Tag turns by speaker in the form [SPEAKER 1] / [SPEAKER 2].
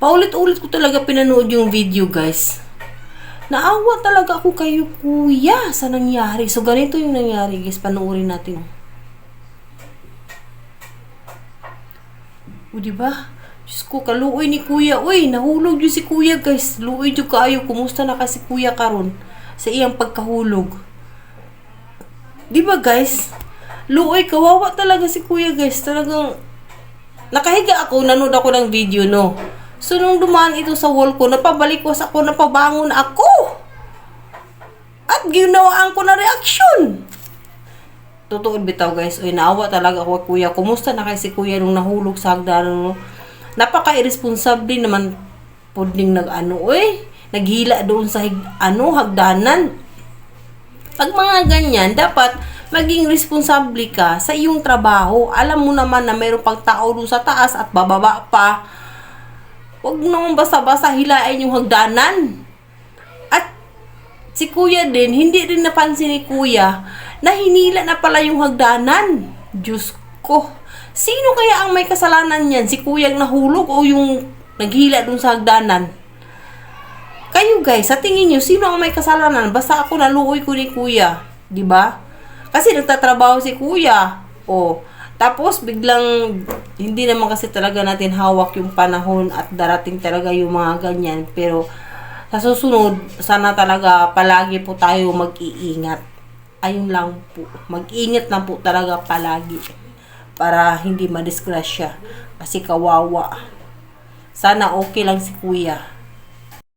[SPEAKER 1] Paulit-ulit ko talaga pinanood yung video, guys. Naawa talaga ako kayo, kuya, sa nangyari. So, ganito yung nangyari, guys. Panoorin natin. O, di ba? Diyos ko, kaluoy ni kuya. Uy, nahulog yun si kuya, guys. Luoy yung kaayo. Kumusta na kasi kuya karon sa iyang pagkahulog. Di ba, guys? Luoy, kawawa talaga si kuya, guys. Talagang, nakahiga ako, nanood ako ng video, no? So, nung dumaan ito sa wall ko, napabalikwas ako, napabangon ako. At ginawaan ko na reaksyon. Totoo bitaw guys, uy, naawa talaga ako kuya. Kumusta na kay si kuya nung nahulog sa hagdanan? No? Napaka-irresponsable naman puding nag-ano, uy. Naghila doon sa hig, ano, hagdanan. Pag mga ganyan, dapat maging responsable ka sa iyong trabaho. Alam mo naman na mayroong pang tao doon sa taas at bababa pa. Huwag naman basta-basta hilain yung hagdanan. At si kuya din, hindi rin napansin ni kuya na hinila na pala yung hagdanan. Diyos ko. Sino kaya ang may kasalanan yan? Si kuyang nahulog o yung naghila dun sa hagdanan? Kayo guys, sa tingin nyo, sino ang may kasalanan? Basta ako naluoy ko ni kuya. ba? Kasi nagtatrabaho si kuya. O, tapos biglang hindi naman kasi talaga natin hawak yung panahon at darating talaga yung mga ganyan. Pero sa susunod, sana talaga palagi po tayo mag-iingat. Ayun lang po. Mag-ingat lang po talaga palagi. Para hindi madisgrasya. Kasi kawawa. Sana okay lang si kuya.